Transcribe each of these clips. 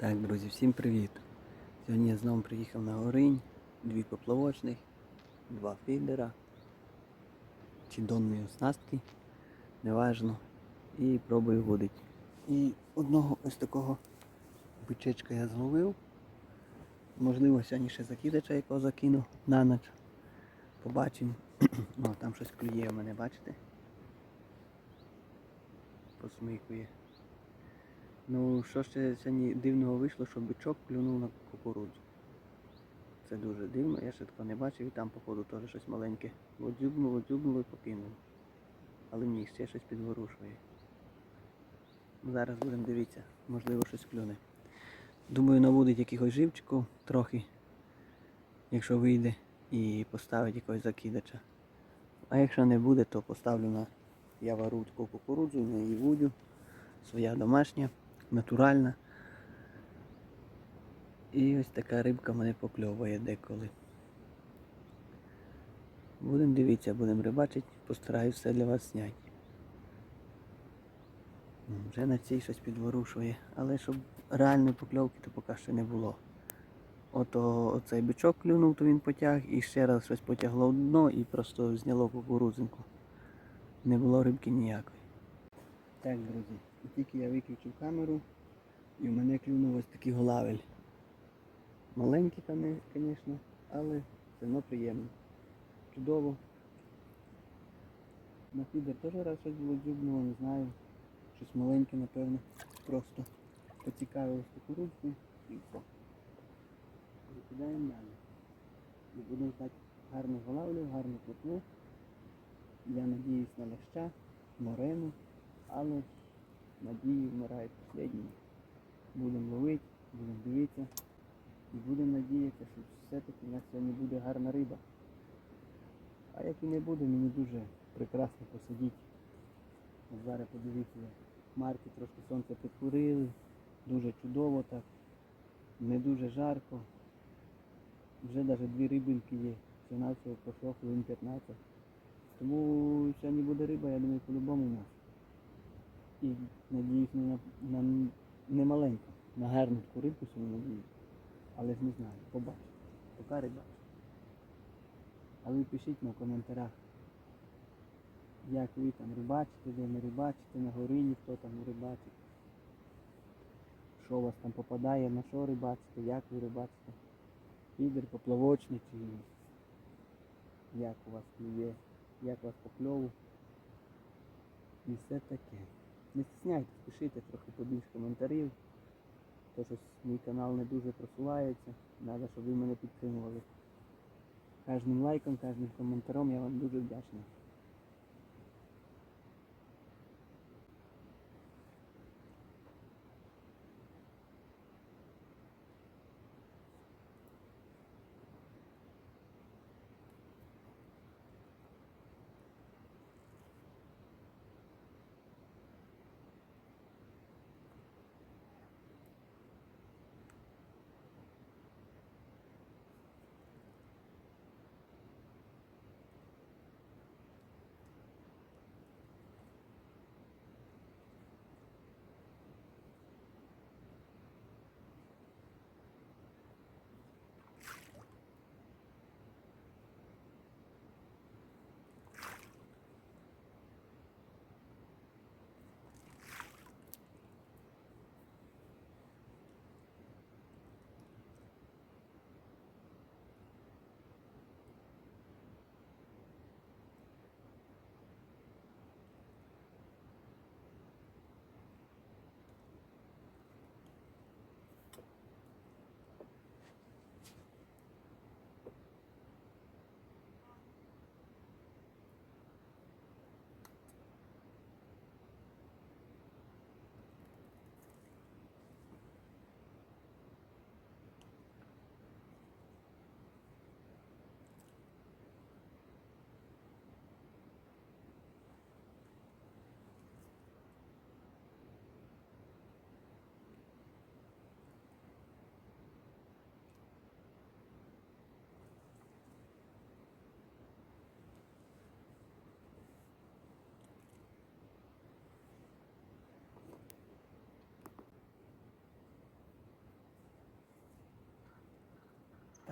Так, друзі, всім привіт! Сьогодні я знову приїхав на Горинь, дві поплавочних, два фідера, чи донні оснастки, неважно. І пробую водити. І одного ось такого бичечка я зловив. Можливо, сьогодні ще закидача якого закину на ніч. Побачимо. О, там щось клює у мене, бачите? Посмикує. Ну, що ще сьогодні дивного вийшло, що бичок клюнув на кукурудзу. Це дуже дивно, я ще такого не бачив і там, походу, теж щось маленьке. Одзюбнуло, дзюбнуло і покинуло. Але ні, ще щось підворушує. Зараз будемо дивитися, можливо щось клюне. Думаю, наводить якихось живчиків трохи, якщо вийде, і поставить якогось закидача. А якщо не буде, то поставлю на я вару таку кукурудзу, на її вудю, своя домашня, натуральна. І ось така рибка мене покльовує деколи. Будемо дивитися, будемо рибачити, постараюсь все для вас зняти. Вже на цій щось підворушує, але щоб реальної покльовки то поки що не було. Ото оцей бичок клюнув, то він потяг і ще раз щось потягло в дно і просто зняло кукурудзинку. Не було рибки ніякої. Так, друзі, і тільки я виключив камеру і в мене клюнув ось такий голавель. Маленький, звісно, але все одно приємно. Чудово. На фідер теж раз щось було дзюбнуло, не знаю. Щось маленьке, напевно. Просто поцікавилось кукурудзку і все. Викидаємо далі. І будемо так гарно голавлю, гарно плотну. Я надіюсь на ляща, морену, але надії вмирають останні. Будемо ловити, будемо дивитися і будемо надіятися, що все-таки у нас сьогодні буде гарна риба. А як і не буде, мені дуже прекрасно посидіти. Зараз подивіться, хмарки трошки сонце підкурили, дуже чудово так, не дуже жарко. Вже навіть дві рибинки є, всього пройшло хвилин 15. Тому сьогодні буде риба, я думаю, по-любому у нас. І надіюсь не на, на не маленьку, на гарну таку рибку сьогодні надіюсь. Але ж не знаю, побачу. Поки риба. А ви пишіть на коментарях, як ви там рибачите, де не рибачите, на горині, хто там рибачить. Що у вас там попадає, на що рибачите, як ви рибачите. Підер, поплавочний чи як у вас клює, як у вас по кльову. І все таке. Стісняйтесь, пишіть трохи побільше коментарів. То щось мій канал не дуже просувається. Треба, щоб ви мене підтримували. Кожним лайком, кожним коментаром я вам дуже вдячний.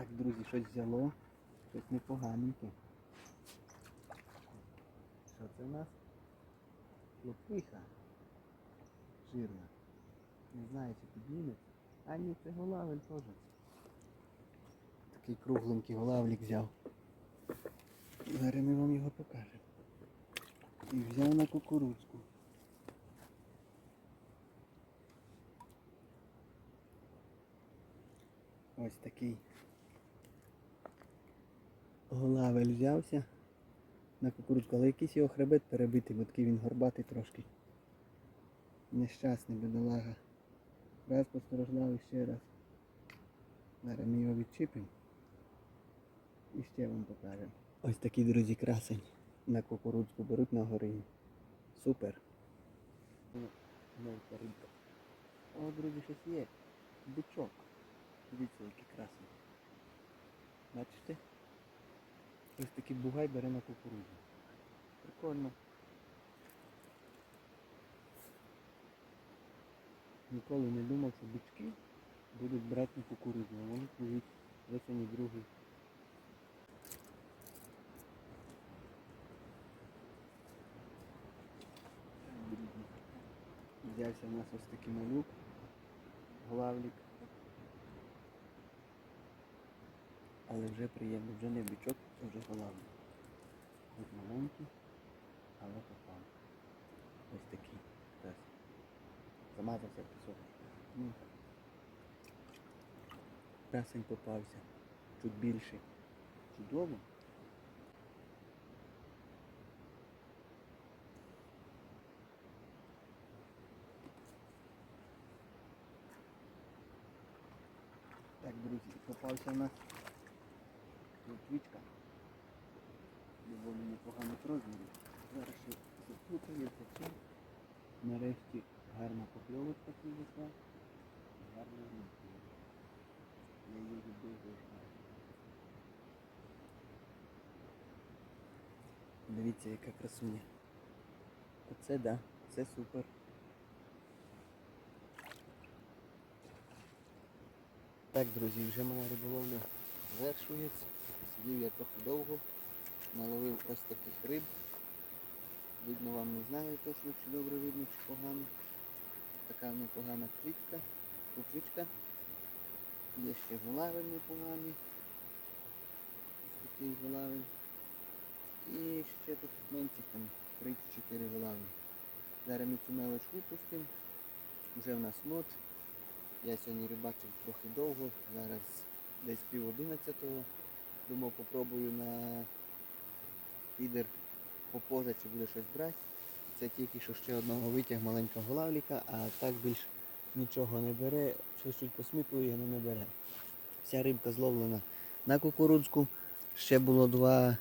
Так, друзі, щось взяло. Щось непоганеньке. Що це в нас? Лопиха. Жирна. Не знаю, чи підніметься. А ні, це голавель теж. Такий кругленький голавлік взяв. Зараз ми вам його покажемо. І взяв на кукурудзку. Ось такий голавель взявся на кукурудзку, але якийсь його хребет перебитий, бо такий він горбатий трошки. Нещасний бідолага. Раз постраждав і ще раз. Зараз ми його відчіпимо. І ще вам покажемо. Ось такий, друзі, красень. На кукурудзку беруть на горині. Супер. О, друзі, щось є. Бичок. Дивіться, який красний. Бачите? Ось такий бугай бере на кукурудзу. Прикольно. Ніколи не думав, що бички будуть брати на кукурудзу, а вони плюють весені другий. Взявся в нас ось такий малюк, главлік. Але вже приємно, вже не бичок, це вже главлік. Ось маленький, але попав. Ось такий. Пес. Замазався пісок. Ну. Красень попався. Чуть більший. Чудово. Так, друзі, попався в нас лутвічка. Доволі непоганих розмірів. Зараз ще заплутається все. Нарешті гарна покльовочка підійшла. Гарна рибка. Я її дуже гарно. Дивіться, яка красуня. Оце да, це супер. Так, друзі, вже моя риболовля завершується. Сидів я трохи довго, наловив ось таких риб. Видно вам не знаю точно, чи добре видно, чи погано. Така непогана квітка, кутвичка. Є ще голавель непоганий. Ось такий голавель. І ще тут менших там 3-4 голавлі. Зараз ми цю мелоч випустимо. Вже в нас ноч. Я сьогодні рибачив трохи довго, зараз десь пів одинадцятого. Думав попробую на підер попоза, чи буде щось брати. Це тільки що ще одного витяг маленького лавліка, а так більш нічого не бере, щось чуть посмикує, але не бере. Вся рибка зловлена на кукурудзку. Ще було два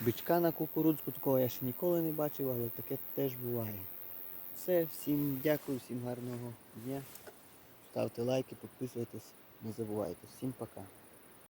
бичка на кукурудзку, такого я ще ніколи не бачив, але таке теж буває. Все, всім дякую, всім гарного дня. Ставте лайки, підписуйтесь, не забувайте. Всім пока.